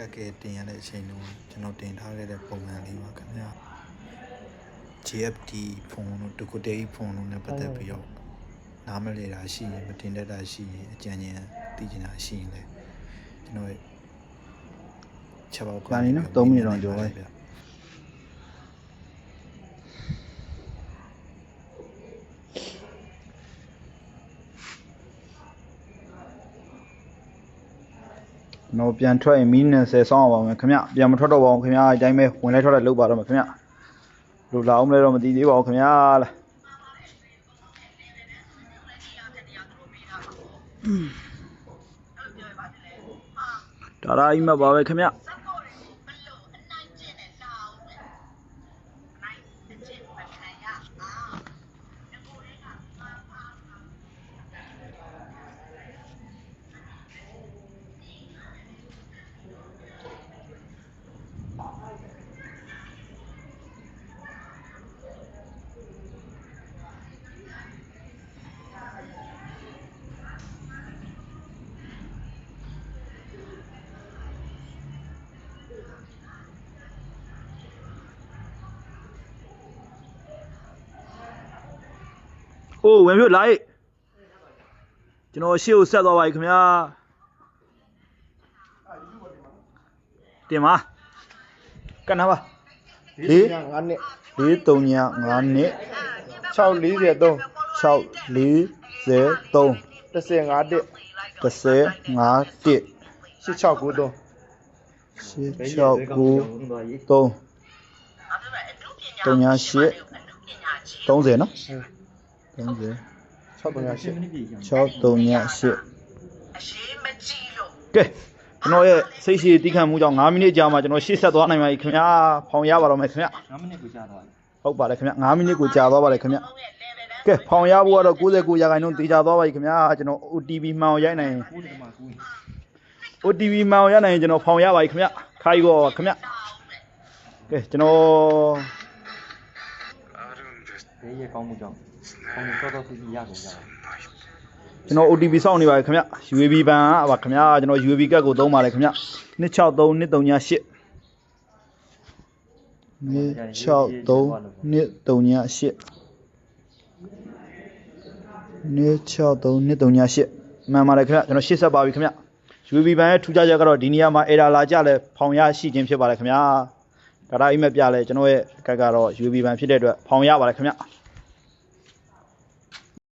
ကက်ကဲတင်ရတဲ့အချိန်တုန်းကကျွန်တော်တင်ထားခဲ့တဲ့ပုံမှန်လေးပါခင်ဗျာ JFD ဖုန်းတို့တကူတေးဖုန်းတို့နဲ့ပတ်သက်ပြီးတော့နားမလည်တာရှိရင်မတင်တတ်တာရှိရင်အကြံဉာဏ်သိချင်တာရှိရင်လည်းကျွန်တော်ရဲ့ချက်ပေါက်ကြာနေနော်3မိနစ်တောင်ကျော်သွားပြီ ကျွန်တော်ပြန်ထွက်ရင်မီး20ဆောင်းအောင်ပါမယ်ခင်ဗျပြန်မထွက်တော့ပါဘူးခင်ဗျအတိုင်းပဲဝင်လိုက်ထွက်လိုက်လုပ်ပါတော့မယ်ခင်ဗျလို့လာအောင်လဲတော့မသိသေးပါဘူးခင်ဗျလားဒါရာအိမ်မက်ပါပဲခင်ဗျ။ အိုးဝင်ပြလိုက်။ကျွန်တော်ရှေ့ကိုဆက်သွားပါပြီခင်ဗျာ။တင်ပါ။ကနပါ။လေး9နှစ်လေး3ည5နှစ်643 6 43 15တက်35 1 8693 6 9 3 3ည8 30နော် 30 638 6 3ည8ကဲကျွန်တော်ရဲ့စိတ်ရှိတီးခံမှုကြောင့်9မိနစ်ကြာမှကျွန်တော်ရှေ့ဆက်သွားနိုင်ပါပြီခင်ဗျာဖောင်ရပါတော့မယ်ခင်ဗျာ9မိနစ်ကိုကြာသွားပြီဟုတ်ပါတယ်ခင်ဗျ9မိနစ်ကိုကြာသွားပါတယ်ခင်ဗျကဲဖောင်ရဖို့ကတော့69ရာခိုင်နှုန်းတေချာသွားပါပြီခင်ဗျာကျွန်တော် OTP မှန်အောင်ရိုက်နိုင်ရင်9တကမှ9 OTP မှန်အောင်ရိုက်နိုင်ရင်ကျွန်တော်ဖောင်ရပါပြီခင်ဗျခိုင်းကောခင်ဗျကဲကျွန်တော် ဘေးရဲ့ကောင်းမှုကြောင့်ကောင်းမှုတော်တော်စီစီရကုန်ကြတာကျွန်တော် OTP စောင့်နေပါတယ်ခင်ဗျ UAB ဘန်อ่ะပါခင်ဗျာကျွန်တော် UAB ကတ်ကိုသုံးပါတယ်ခင်ဗျ263 238 263 238 263 238မှန်ပါတယ်ခင်ဗျကျွန်တော်ရှေ့ဆက်ပါပြီခင်ဗျ UAB ဘန်ရဲ့ထူးခြားချက်ကတော့ဒီနေရာမှာ error လာကြလဲဖောင်ရရှိခြင်းဖြစ်ပါတယ်ခင်ဗျာ ဒါဒါအိမ်မက်ပြလဲကျွန်တော်ရဲ့ကတ်ကတော့ UAB ဘန်ဖြစ်တဲ့အတွက်ဖောင်ရပါတယ်ခင်ဗျ